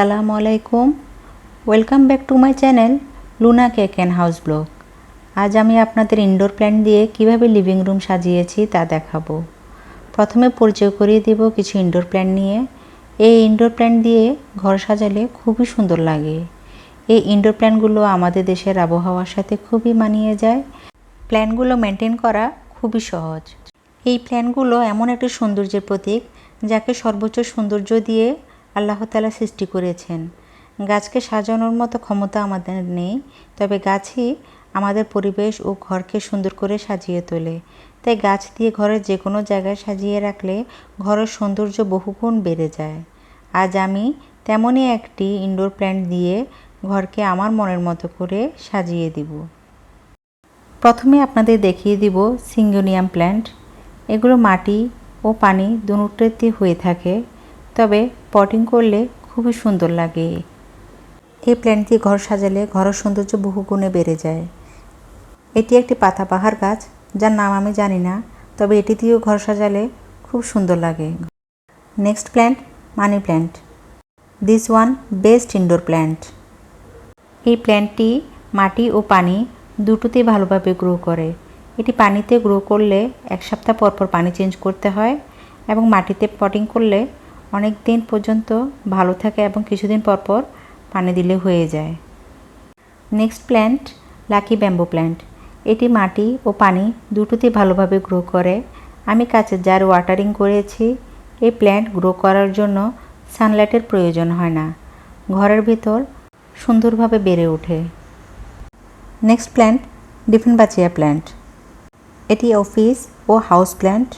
আসসালামু আলাইকুম welcome back to my channel Luna cake and house blog আজ আমি আপনাদের ইনডোর প্ল্যান্ট দিয়ে কীভাবে লিভিং রুম সাজিয়েছি তা দেখাবো। প্রথমে পরিচয় করিয়ে দেব কিছু ইনডোর প্ল্যান্ট নিয়ে। এই ইনডোর প্ল্যান্ট দিয়ে ঘর সাজালে খুবই সুন্দর লাগে। এই ইনডোর প্ল্যান্টগুলো আমাদের দেশের আবহাওয়ার সাথে খুবই মানিয়ে যায়। প্ল্যানগুলো মেনটেন করা খুবই সহজ। এই প্ল্যানগুলো এমন একটি সৌন্দর্যের প্রতীক, যাকে সর্বোচ্চ সৌন্দর্য দিয়ে আল্লাহ তালা সৃষ্টি করেছেন। গাছকে সাজানোর মতো ক্ষমতা আমাদের নেই, তবে গাছই আমাদের পরিবেশ ও ঘরকে সুন্দর করে সাজিয়ে তোলে। তাই গাছ দিয়ে ঘরের যে কোনো জায়গায় সাজিয়ে রাখলে ঘরের সৌন্দর্য বহুগুণ বেড়ে যায়। আজ আমি তেমনই একটি ইনডোর প্ল্যান্ট দিয়ে ঘরকে আমার মনের মতো করে সাজিয়ে দিব। প্রথমে আপনাদের দেখিয়ে দিব সিঙ্গোনিয়াম প্ল্যান্ট এগুলো মাটি ও পানি দুটোতে হয়ে থাকে। তবে পটিং করলে খুবই সুন্দর লাগে। এই প্ল্যান্ট দিয়ে ঘর সাজালে ঘরের সৌন্দর্য বহুগুণে বেড়ে যায়। এটি একটি পাতাবাহার গাছ, যার নাম আমি জানি না, তবে এটি দিয়েও ঘর সাজালে খুব সুন্দর লাগে। Next plant money plant this one best indoor plant এই প্ল্যান্টটি মাটি ও পানি দুটোতেই ভালোভাবে গ্রো করে। এটি পানিতে গ্রো করলে এক সপ্তাহ পর পর পানি চেঞ্জ করতে হয় এবং মাটিতে পটিং করলে অনেক দিন পর্যন্ত ভালো থাকে এবং কিছুদিন পর পর পানি দিলে হয়ে যায়। Next plant lucky bamboo plant এটি মাটি ও পানি দুটোতেই ভালোভাবে গ্রো করে। আমি কাচের যার ওয়াটারিং করেছি এই প্ল্যান্ট গ্রো করার জন্য সানলাইটের প্রয়োজন হয় না। ঘরের ভিতর সুন্দরভাবে বেড়ে ওঠে। Next plant dieffenbachia plant এটি অফিস ও হাউস প্ল্যান্ট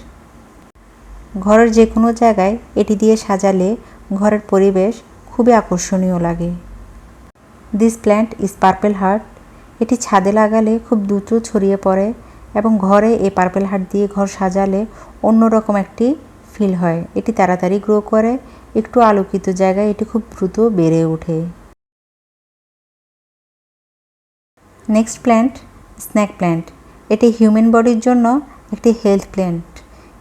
ঘরের যে কোনো জায়গায় এটি দিয়ে সাজালে ঘরের পরিবেশ খুবই আকর্ষণীয় লাগে। This plant is purple heart এটি ছাদে লাগালে খুব দ্রুত ছড়িয়ে পড়ে এবং ঘরে এই পার্পেল হার্ট দিয়ে ঘর সাজালে অন্যরকম একটি ফিল হয়। এটি তাড়াতাড়ি গ্রো করে, একটু আলোকিত জায়গায় এটি খুব দ্রুত বেড়ে ওঠে। নেক্সট প্ল্যান্ট স্ন্যাক প্ল্যান্ট এটি হিউম্যান বডির জন্য একটি হেলথ প্ল্যান্ট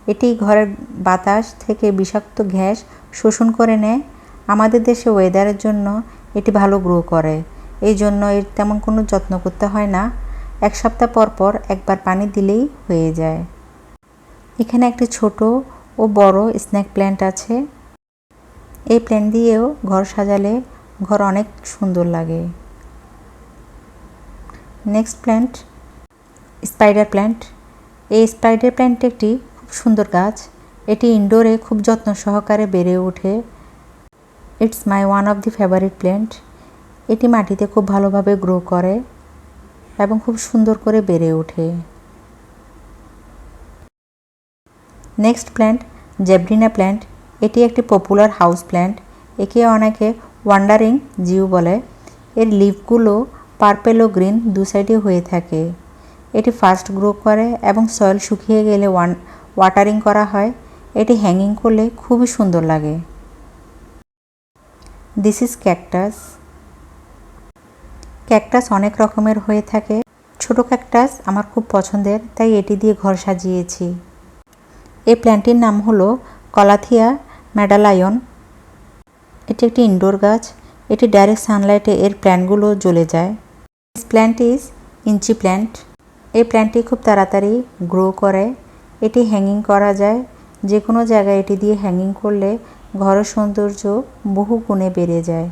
এটি ঘরের বাতাস থেকে বিষাক্ত গ্যাস শোষণ করে নেয়। আমাদের দেশে ওয়েদারের জন্য এটি ভালো গ্রো করে। এই জন্য এর তেমন কোনো যত্ন করতে হয় না। এক সপ্তাহ পর পর একবার পানি দিলেই হয়ে যায়। এখানে একটি ছোট ও বড় স্ন্যাক প্ল্যান্ট আছে। এই প্ল্যান্ট দিয়েও ঘর সাজালে ঘর অনেক সুন্দর লাগে। নেক্সট প্ল্যান্ট স্পাইডার প্ল্যান্ট এই স্পাইডার প্ল্যান্ট একটি সুন্দর গাছ। এটি ইনডোরে খুব যত্ন সহকারে বেড়ে ওঠে। It's my one of the favourite plant এটি মাটিতে খুব ভালোভাবে গ্রো করে এবং খুব সুন্দর করে বেড়ে ওঠে। নেক্সট প্ল্যান্ট জেব্রিনা প্ল্যান্ট এটি একটি পপুলার হাউস প্ল্যান্ট একে অনেকে ওয়ান্ডারিং জিউ বলে। এর লিভগুলো পার্পেল ও গ্রিন দু সাইডে হয়ে থাকে। এটি ফাস্ট গ্রো করে এবং সয়েল শুকিয়ে গেলে ওয়ান ওয়াটারিং করা হয়। এটি হ্যাঙ্গিং করলে খুবই সুন্দর লাগে। দিস ইজ ক্যাকটাস ক্যাকটাস অনেক রকমের হয়ে থাকে। ছোট ক্যাকটাস আমার খুব পছন্দের, তাই এটি দিয়ে ঘর সাজিয়েছি। এই প্ল্যান্টটির নাম হলো কলাথিয়া ম্যাডালায়ন এটি একটি ইনডোর গাছ। এটি ডাইরেক্ট সানলাইটে এর প্ল্যান্টগুলো জ্বলে যায়। প্ল্যান্ট ইজ ইঞ্চি প্ল্যান্ট এই প্ল্যান্টটি খুব তাড়াতাড়ি গ্রো করে। এটি হ্যাঙ্গিং করা যায়। যে কোনো জায়গায় এটি দিয়ে হ্যাঙ্গিং করলে ঘরের সৌন্দর্য বহু গুণে বেড়ে যায়।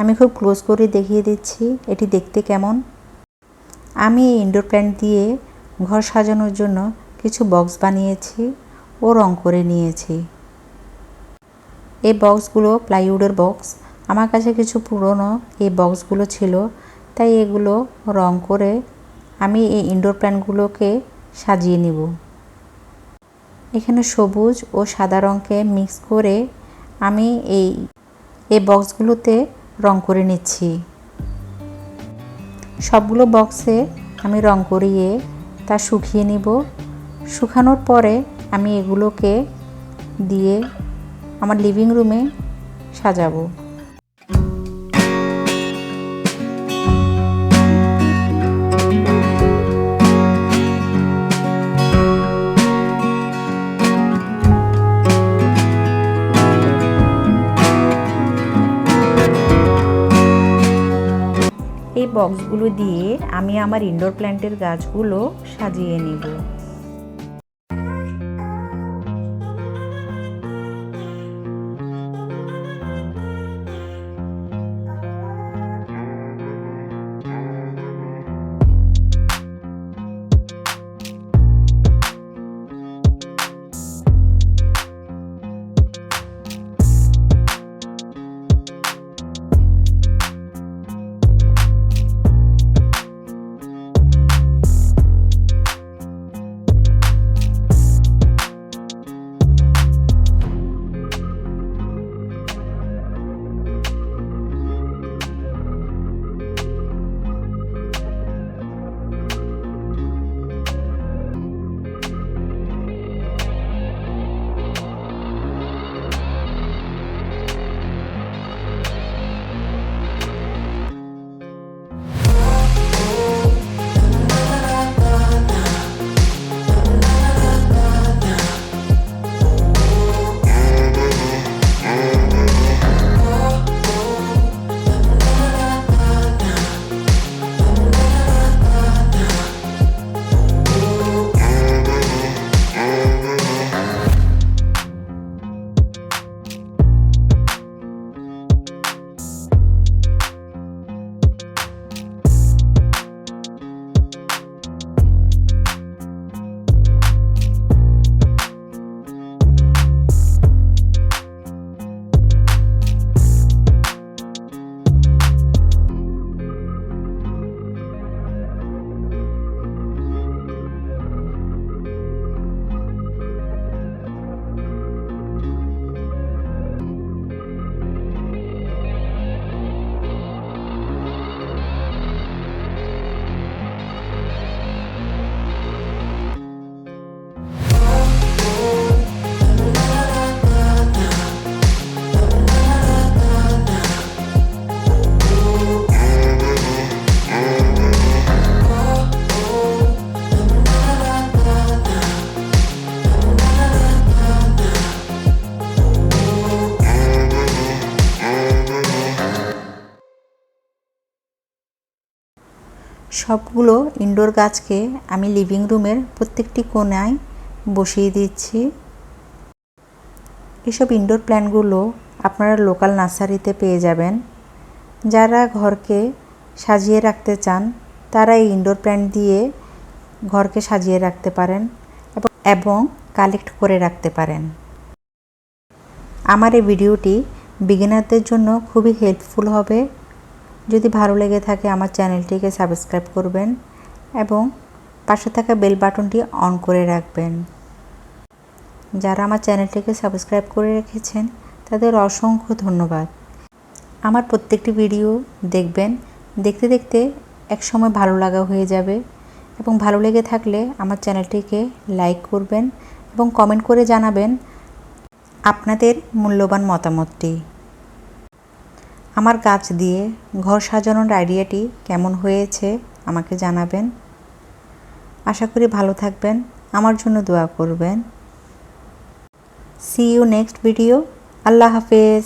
আমি খুব ক্লোজ করে দেখিয়ে দিচ্ছি, এটি দেখতে কেমন? আমি এই ইনডোর প্ল্যান্ট দিয়ে ঘর সাজানোর জন্য কিছু বক্স বানিয়েছি ও রং করে নিয়েছি। এই বক্সগুলো প্লাইউডের বক্স আমার কাছে কিছু পুরনো এই বক্সগুলো ছিল, তাই এগুলো রং করে আমি এই ইনডোর প্ল্যান্টগুলোকে সাজিয়ে নিব। এখানে সবুজ ও সাদা রঙকে মিক্স করে আমি এই এই বক্সগুলোতে রং করে নিচ্ছি। সবগুলো বক্সে আমি রং করিয়ে তা শুকিয়ে নিব। শুকানোর পরে আমি এগুলোকে দিয়ে আমার লিভিং রুমে সাজাবো। বক্সগুলো দিয়ে আমি আমার ইনডোর প্ল্যান্টের গাছগুলো সাজিয়ে নিব। সবগুলো ইনডোর গাছকে আমি লিভিং রুমের প্রত্যেকটি কোণায় বসিয়ে দিচ্ছি। এসব ইনডোর প্ল্যান্টগুলো আপনারা লোকাল নার্সারিতে পেয়ে যাবেন। যারা ঘরকে সাজিয়ে রাখতে চান, তারা এই ইনডোর প্ল্যান্ট দিয়ে ঘরকে সাজিয়ে রাখতে পারেন এবং কালেক্ট করে রাখতে পারেন। আমার এই ভিডিওটি বিগিনারদের জন্য খুবই হেল্পফুল হবে। যদি ভালো লেগে থাকে আমার চ্যানেলটিকে সাবস্ক্রাইব করবেন এবং পাশে থাকা বেল বাটনটি অন করে রাখবেন। যারা আমার চ্যানেলটিকে সাবস্ক্রাইব করে রেখেছেন, তাদের অসংখ্য ধন্যবাদ। আমার প্রত্যেকটি ভিডিও দেখবেন, দেখতে দেখতে একসময় ভালো লাগা হয়ে যাবে এবং ভালো লেগে থাকলে আমার চ্যানেলটিকে লাইক করবেন এবং কমেন্ট করে জানাবেন আপনাদের মূল্যবান মতামতটি। আমার গাছ দিয়ে ঘর সাজানোর আইডিয়াটি কেমন হয়েছে আমাকে জানাবেন। আশা করি ভালো থাকবেন। আমার জন্য দোয়া করবেন। সি ইউ নেক্সট ভিডিও আল্লাহ হাফেজ।